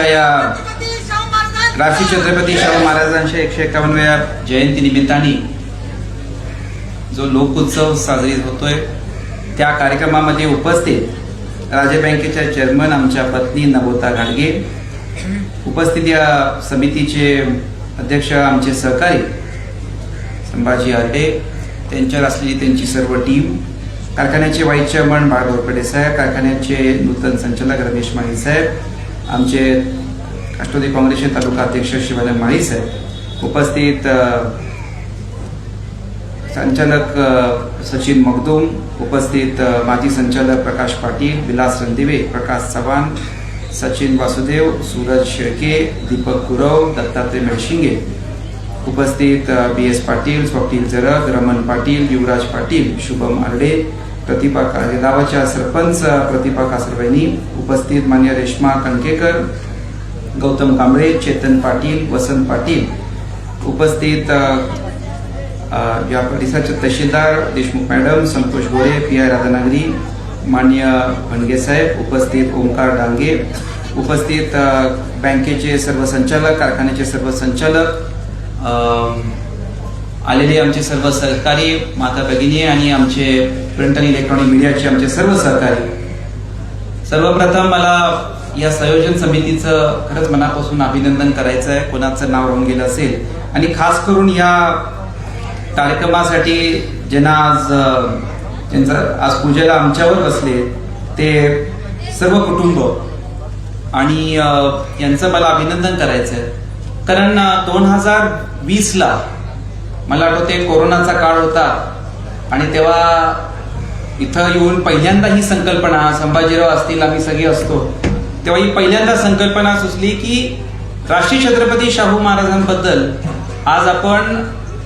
आजच्या या राशी छत्रपती शाहू महाराजांच्या एकशे एकावन्नव्या जयंती निमित्ताने जो लोकोत्सव साजरी होतोय त्या कार्यक्रमामध्ये उपस्थित राज्य बँकेच्या चेअरमन आमच्या पत्नी नवोता घाडगे उपस्थित या समितीचे अध्यक्ष आमचे सहकारी संभाजी आर्डे त्यांच्यावर असलेली त्यांची सर्व टीम कारखान्याचे वाईस चेअरमन बाळ घोरपडे साहेब कारखान्याचे नूतन संचालक रमेश माळी साहेब आमचे राष्ट्रवादी काँग्रेसचे तालुका अध्यक्ष शिवाजी माळी साहेब उपस्थित संचालक सचिन मगदूम उपस्थित माजी संचालक प्रकाश पाटील विलास रणदिवे प्रकाश चव्हाण सचिन वासुदेव सूरज शेळके दीपक गुरव दत्तात्रय मेळशिंगे उपस्थित बी एस पाटील स्वप्नील जरग रमण पाटील युवराज पाटील शुभम आरडे प्रतिभा का- गावाच्या सरपंच प्रतिभा कासरवाईनी उपस्थित मान्य रेश्मा कणकेकर गौतम कांबळे चेतन पाटील वसंत पाटील. उपस्थित या परिसराचे तहसीलदार Deshmukh madam Santosh Gore P I Radhanagari मान्य भणगे साहेब उपस्थित ओंकार डांगे. उपस्थित बँकेचे सर्व संचालक कारखान्याचे सर्व संचालक आलेले आमचे सर्व सहकारी माता भगिनी आणि आमचे प्रिंट आणि इलेक्ट्रॉनिक मीडियाचे आमचे सर्व सहकारी. सर्वप्रथम मला या संयोजन समितीचं खरंच मनापासून अभिनंदन करायचं आहे कोणाचं नाव राहून गेलं असेल. आणि खास करून या कार्यक्रमासाठी ज्यांना आज त्यांचं आज पूजेला आमच्यावर बसले ते सर्व कुटुंब आणि यांचं मला अभिनंदन करायचं आहे कारण दोन हजार वीसला मला आठवते कोरोनाचा काळ होता. आणि तेव्हा इथं येऊन पहिल्यांदा ही संकल्पना संभाजीराव असतील आम्ही सगळे असतो. तेव्हा ही पहिल्यांदा संकल्पना सुचली की राष्ट्रीय छत्रपती शाहू महाराजांबद्दल आज आपण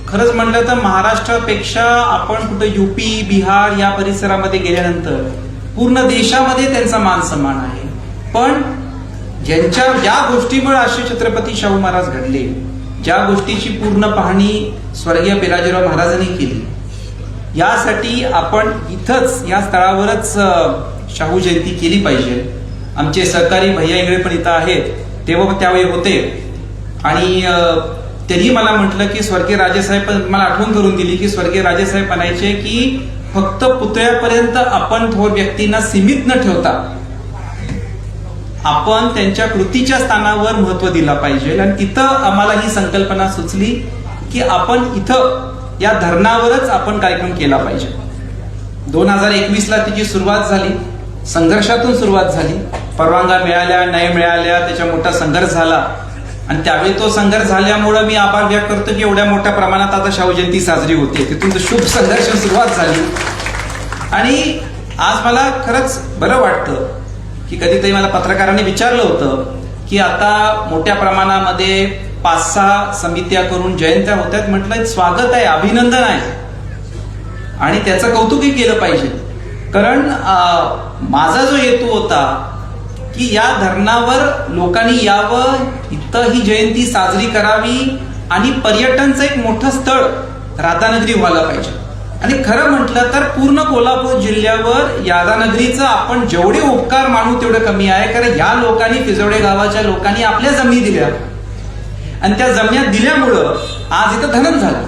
खरंच म्हणलं तर महाराष्ट्रापेक्षा आपण कुठं युपी बिहार या परिसरामध्ये गेल्यानंतर पूर्ण देशामध्ये त्यांचा मान सन्मान आहे. पण ज्यांच्या ज्या गोष्टीमुळे राष्ट्रीय छत्रपती शाहू महाराज घडले ज्या गोष्टीची पूर्ण पाहणी स्वर्गीय बेराजीराव महाराजांनी केली यासाठी आपण इथंच या स्थळावरच शाहू जयंती केली पाहिजे. आमचे सहकारी भैया इंगळे पण इथं आहेत. तेव्हा त्यावेळी होते. आणि त्यांनी मला म्हटलं की स्वर्गीय राजेसाहेब पण मला आठवण करून दिली की स्वर्गीय राजेसाहेब म्हणायचे की फक्त पुतळ्यापर्यंत आपण थोर व्यक्तींना सीमित न ठेवता आपण त्यांच्या कृतीच्या स्थानावर महत्त्व दिला पाहिजे. आणि तिथं आम्हाला ही संकल्पना सुचली की आपण इथं या धरणावरच आपण कार्यक्रम केला पाहिजे. दोन हजार एकवीसला तिची सुरुवात झाली. संघर्षातून सुरुवात झाली. परवानग्या मिळाल्या नाही मिळाल्या त्याच्या मोठा संघर्ष झाला. आणि त्यावेळी तो संघर्ष झाल्यामुळं मी आभार व्यक्त करतो की एवढ्या मोठ्या प्रमाणात आता शाहू जयंती साजरी होते. तिथून शुभ संघर्ष सुरुवात झाली. आणि आज मला खरंच बरं वाटतं की कधीतरी मला पत्रकारांनी विचारलं होतं की आता मोठ्या प्रमाणामध्ये पाच सहा समित्या करून जयंत्या होत्यात म्हटलं स्वागत आहे अभिनंदन आहे. आणि त्याचं कौतुकही केलं पाहिजे. कारण माझा जो हेतू होता की या धरणावर लोकांनी यावं इथं ही जयंती साजरी करावी आणि पर्यटनचं एक मोठं स्थळ राधानगरी व्हायला पाहिजे. आणि खरं म्हटलं तर पूर्ण कोल्हापूर जिल्ह्यावर यादानगरीचं आपण जेवढे उपकार मानू तेवढं कमी आहे कारण या लोकांनी फिजवडे गावाच्या लोकांनी आपल्या जमिनी दिल्या. आणि त्या जमण्या दिल्यामुळं आज इथं धनन झालं.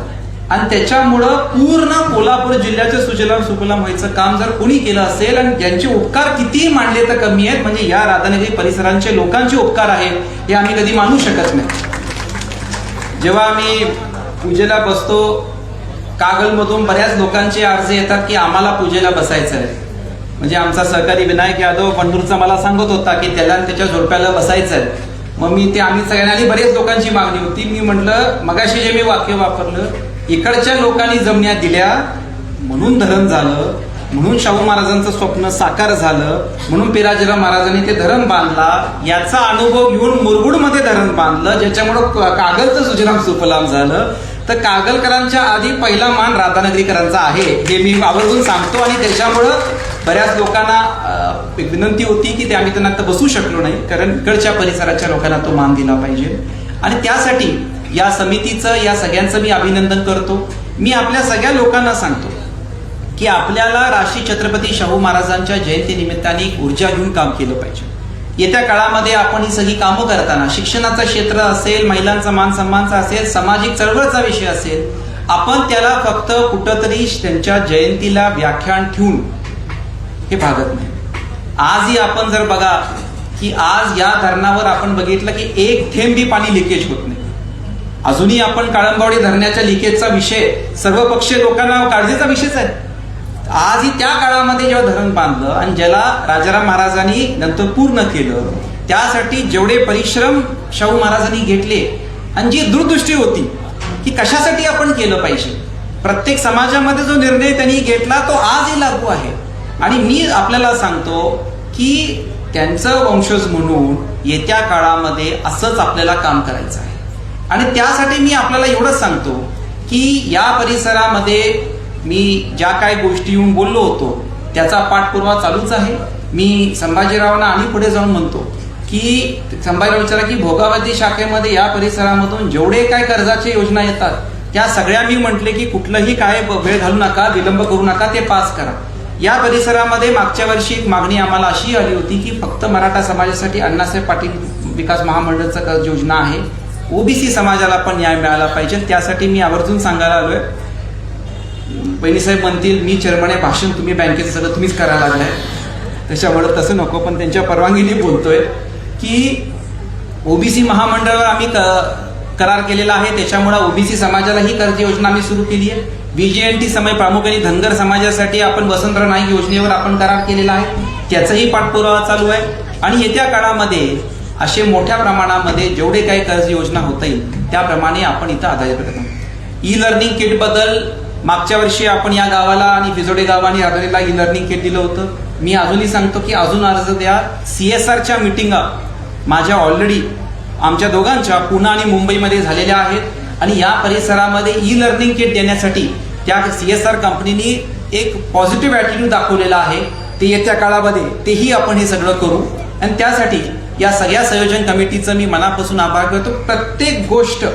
आणि त्याच्यामुळं पूर्ण कोल्हापूर जिल्ह्याचं सुजलाम सुफलाम व्हायचं काम जर कोणी केलं असेल आणि ज्यांचे उपकार कितीही मांडले तर कमी आहेत म्हणजे या राधानगरी परिसरांचे लोकांचे उपकार आहेत हे आम्ही कधी मानू शकत नाही. जेव्हा आम्ही पूजेला बसतो कागलमधून बऱ्याच लोकांचे अर्ज येतात की आम्हाला पूजेला बसायचं आहे म्हणजे आमचा सहकारी विनायक यादव पंढूरचा मला सांगत होता की त्याला त्याच्या झोडप्याला बसायचं आहे मग मी ते आम्ही सगळ्यांना आणि बरेच लोकांची मागणी होती. मी म्हटलं मगाशी जे मी वाक्य वापरलं इकडच्या लोकांनी जमण्या दिल्या म्हणून धरण झालं म्हणून शाहू महाराजांचं स्वप्न साकार झालं म्हणून पिराजीराव महाराजांनी ते धरण बांधला याचा अनुभव घेऊन मुरगुडमध्ये धरण बांधलं ज्याच्यामुळं कागलचं सुजलाम सुफलाम झालं. तर कागलकरांच्या आधी पहिला मान राधानगरीकरांचा आहे हे मी आवर्जून सांगतो आणि त्याच्यामुळं बऱ्याच लोकांना एक विनंती होती की ते आम्ही त्यांना आता बसू शकलो नाही कारण इकडच्या परिसराच्या लोकांना तो मान दिला पाहिजे. आणि त्यासाठी या समितीचं या सगळ्यांचं मी अभिनंदन करतो. मी आपल्या सगळ्या लोकांना सांगतो की आपल्याला राशी छत्रपती शाहू महाराजांच्या जयंती निमित्ताने एक ऊर्जा घेऊन काम केलं पाहिजे. येत्या काळामध्ये आपण ही सगळी कामं करताना शिक्षणाचं क्षेत्र असेल महिलांचा मान सन्मानचा असेल सामाजिक चळवळचा विषय असेल आपण त्याला फक्त कुठंतरी त्यांच्या जयंतीला व्याख्यान ठेवून हे भागत नाही. आजही आपण जर बघा की आज या धरणावर आपण बघितलं की एक थेंब बी पाणी लिकेज होत नाही. अजूनही आपण काळंबावडी धरणाच्या लिकेजचा विषय सर्वपक्षीय लोकांना काळजीचा विषयच आहे. आजही त्या काळामध्ये जेव्हा धरण बांधलं आणि ज्याला राजाराम महाराजांनी नंतर पूर्ण केलं त्यासाठी जेवढे परिश्रम शाहू महाराजांनी घेतले आणि जी दूरदृष्टी होती की कशासाठी आपण केलं पाहिजे? प्रत्येक समाजामध्ये जो निर्णय त्यांनी घेतला तो आजही लागू आहे. आणि मी आपल्याला सांगतो की त्यांचं वंशज म्हणून येत्या काळामध्ये असंच आपल्याला काम करायचं आहे. आणि त्यासाठी मी आपल्याला एवढंच सांगतो की या परिसरामध्ये मी ज्या काय गोष्टी येऊन बोललो होतो त्याचा पाठपुरावा चालूच आहे. मी संभाजीरावांना आणि पुढे जाऊन म्हणतो की संभाजीराव विचारा की भोगावती शाखेमध्ये या परिसरामधून जेवढे काय कर्जाचे योजना येतात त्या सगळ्या मी म्हटले की कुठलंही काय वेळ घालू नका विलंब करू नका ते पास करा. या परिसरामध्ये मागच्या वर्षी एक मागणी आम्हाला अशी आली होती की फक्त मराठा समाजासाठी अण्णासाहेब पाटील विकास महामंडळचं कर्ज योजना आहे. ओबीसी समाजाला पण न्याय मिळाला पाहिजे. त्यासाठी मी आवर्जून सांगायला आलोय. बहिणीसाहेब म्हणतील मी चेअरमन आहे भाषण तुम्ही बँकेचं सगळं तुम्हीच करायला लागलाय. त्याच्यामुळे तसं नको पण त्यांच्या परवानगीने बोलतोय की ओबीसी महामंडळावर आम्ही क- करार केलेला आहे. त्याच्यामुळे ओबीसी समाजाला ही कर्ज योजना आम्ही सुरू केली आहे. बीजेएनटी समय प्रामुख्याने धनगर समाजासाठी आपण वसंतराव नाईक योजनेवर आपण करार केलेला आहे. त्याचाही पाठपुरावा चालू आहे. आणि येत्या काळामध्ये असे मोठ्या प्रमाणामध्ये जेवढे काही कर्ज योजना होता येईल त्याप्रमाणे आपण इथं आधारित करतो. ई लर्निंग किटबद्दल मागच्या वर्षी आपण या गावाला आणि फिजोडे गावाने राधानीला ई लर्निंग किट दिलं होतं. मी अजूनही सांगतो की अजून अर्ज द्या. आरच्या मिटिंगा माझ्या ऑलरेडी आमच्या दोघांच्या पुणे आणि मुंबईमध्ये झालेल्या आहेत. आणि या परिसरामध्ये ई लर्निंग किट देण्यासाठी त्या सी एस आर कंपनीने एक पॉझिटिव्ह ॲटिट्यूड दाखवलेला आहे. ते येत्या काळामध्ये तेही आपण हे सगळं करू. आणि त्यासाठी या सगळ्या संयोजन कमिटीचं मी मनापासून आभार करतो. प्रत्येक गोष्ट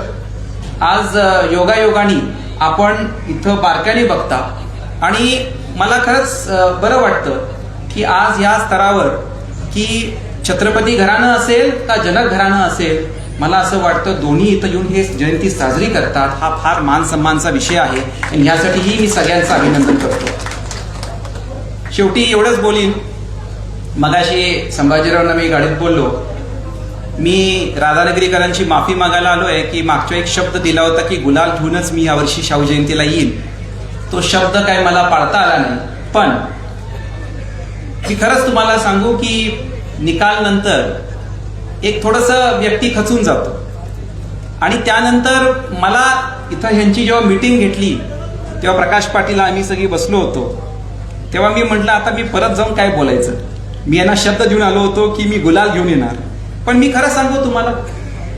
आज योगायोगाने आपण इथं बारकाने बघता. आणि मला खरंच बरं वाटतं की आज या स्तरावर की छत्रपती घराणं असेल का जनक घराणं असेल मला असं वाटतं दोन्ही इथं येऊन हे जयंती साजरी करतात हा फार मान सन्मानचा विषय आहे. आणि ह्यासाठीही मी सगळ्यांचं अभिनंदन करतो. शेवटी एवढंच बोलीन. मगाशी संभाजीरावांना मी गाडीत बोललो. मी राधानगरीकरांची माफी मागायला आलोय की मागच्या एक शब्द दिला होता की गुलाल घेऊनच मी यावर्षी शाहू जयंतीला येईल तो शब्द काय मला पाळता आला नाही. पण मी खरंच तुम्हाला सांगू की निकाल नंतर एक थोडस व्यक्ती खचून जातो. आणि त्यानंतर मला इथं ह्यांची जेव्हा मीटिंग घेतली तेव्हा प्रकाश पाटील आम्ही सगळी बसलो होतो. तेव्हा मी म्हटलं आता मी परत जाऊन काय बोलायचं? मी यांना शब्द देऊन आलो होतो की मी गुलाल घेऊन येणार. पण मी खरं सांगू तुम्हाला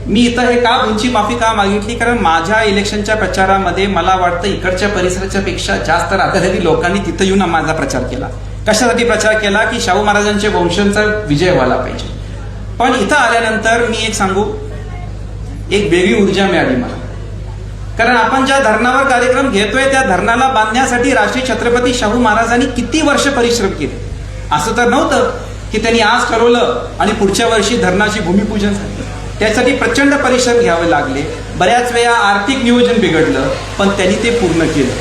मी इथं हे का उंची माफी का मागितली? कारण माझ्या इलेक्शनच्या प्रचारामध्ये मला वाटतं इकडच्या परिसराच्या पेक्षा जास्त राधाधारी लोकांनी तिथं येऊन माझा प्रचार केला. कशासाठी प्रचार केला? की शाहू महाराजांच्या वंशांचा विजय व्हायला पाहिजे. पण इथं आल्यानंतर मी एक सांगू एक वेगळी ऊर्जा मिळाली मला. कारण आपण ज्या धरणावर कार्यक्रम घेतोय त्या धरणाला बांधण्यासाठी राष्ट्रीय छत्रपती शाहू महाराजांनी किती वर्ष परिश्रम केले? असं तर नव्हतं की त्यांनी आज ठरवलं आणि पुढच्या वर्षी धरणाची भूमिपूजन झाली. त्यासाठी प्रचंड परिश्रम घ्यावे लागले. बऱ्याच वेळा आर्थिक नियोजन बिघडलं पण त्यांनी ते पूर्ण केलं.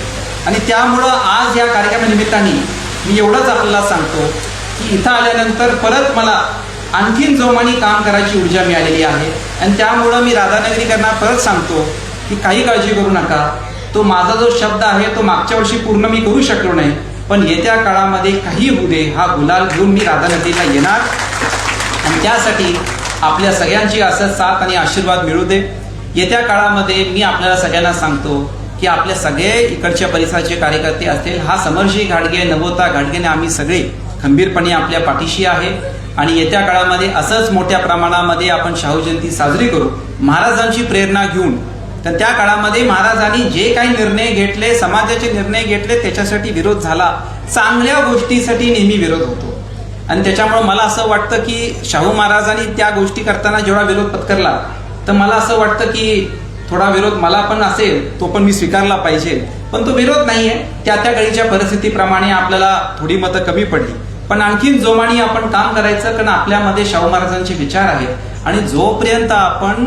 आणि त्यामुळं आज या कार्यक्रमानिमित्ताने मी एवढंच आपल्याला सांगतो की इथं आल्यानंतर परत मला आणखीन जोमाने काम करायची ऊर्जा मिळालेली आहे. आणि त्यामुळं मी राधानगरीकरांना परत सांगतो की काही काळजी करू नका. तो माझा जो शब्द आहे तो मागच्या वर्षी पूर्ण मी करू शकलो नाही. पण येत्या काळामध्ये काही होऊ दे हा गुलाल घेऊन मी राधानगरीला येणार. आणि त्यासाठी आपल्या सगळ्यांची असं साथ आणि आशीर्वाद मिळू दे. येत्या काळामध्ये मी आपल्याला सगळ्यांना सांगतो की आपले सगळे इकडच्या परिसराचे कार्यकर्ते असतील हा समर्शी घाडगे नवोता घाडगेने आम्ही सगळे खंबीरपणे आपल्या पाठीशी आहे. आणि येत्या काळामध्ये असंच मोठ्या प्रमाणामध्ये आपण शाहू जयंती साजरी करू महाराजांची प्रेरणा घेऊन. तर त्या काळामध्ये महाराजांनी जे काही निर्णय घेतले समाजाचे निर्णय घेतले त्याच्यासाठी विरोध झाला. चांगल्या गोष्टीसाठी नेहमी विरोध होतो. आणि त्याच्यामुळे मला असं वाटतं की शाहू महाराजांनी त्या गोष्टी करताना जेवढा विरोध पत्करला तर मला असं वाटतं की थोडा विरोध मला पण असेल तो पण मी स्वीकारला पाहिजे. पण तो विरोध नाहीये. त्या त्या घडीच्या परिस्थितीप्रमाणे आपल्याला थोडी मतं कमी पडली. पण आणखीन जोमाने आपण काम करायचं कारण आपल्यामध्ये शाहू महाराजांचे विचार आहेत. आणि जोपर्यंत आपण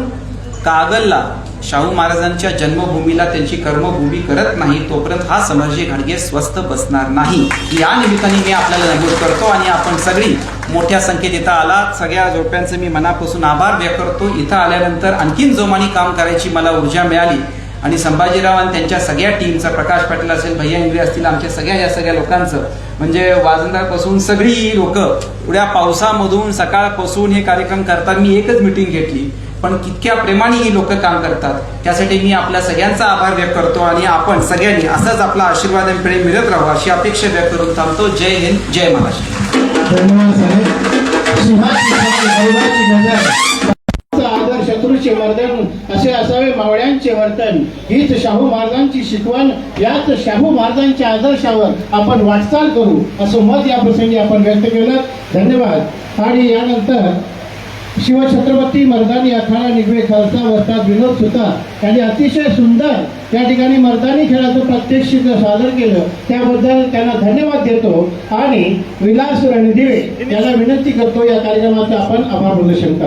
कागलला शाहू महाराजांच्या जन्मभूमीला त्यांची कर्मभूमी करत नाही तोपर्यंत हा समाजी घाडगे स्वस्थ बसणार नाही. या निमित्ताने मी आपल्याला नमूद करतो आणि आपण सगळी मोठ्या संख्येत इथं आलात सगळ्या जोडप्यांचे मी मनापासून आभार व्यक्त करतो. इथं आल्यानंतर आणखीन जोमाने काम करायची मला ऊर्जा मिळाली. आणि संभाजीराव आणि त्यांच्या सगळ्या टीमचा प्रकाश पाटील असेल भैया इंगळे असतील आमच्या सगळ्या या सगळ्या लोकांचं. म्हणजे वाजंदापासून सगळी लोक एवढ्या पावसामधून सकाळपासून हे कार्यक्रम करतात. मी एकच मिटिंग घेतली. पण कितक्या प्रेमाने ही लोक काम करतात. त्यासाठी मी आपल्या सगळ्यांचा आभार व्यक्त करतो आणि आपण सगळ्यांनी असंच आपला आशीर्वाद आणि प्रेम मिळत राहू अशी अपेक्षा व्यक्त करून थांबतो. जय हिंद जय महाराष्ट्र. गुरुचे वर्धन असे असावे मावळ्यांचे वर्तन हीच शाहू महाराजांची शिकवण याच शाहू महाराजांच्या आदर्शावर आपण वाटचाल करू असं मत या प्रसंगी आपण व्यक्त केलं. धन्यवाद. आणि यानंतर शिवछत्रपती मर्दानी अखाडा निगवे खालसा वस्ताद विनोद सुता यांनी अतिशय सुंदर त्या ठिकाणी मर्दानी खेळाचं प्रात्यक्षिक सादर केलं. त्याबद्दल त्यांना धन्यवाद देतो. आणि विलास रणदिवे याला विनंती करतो या कार्यक्रमाचं आपण आभार प्रदर्शन करा.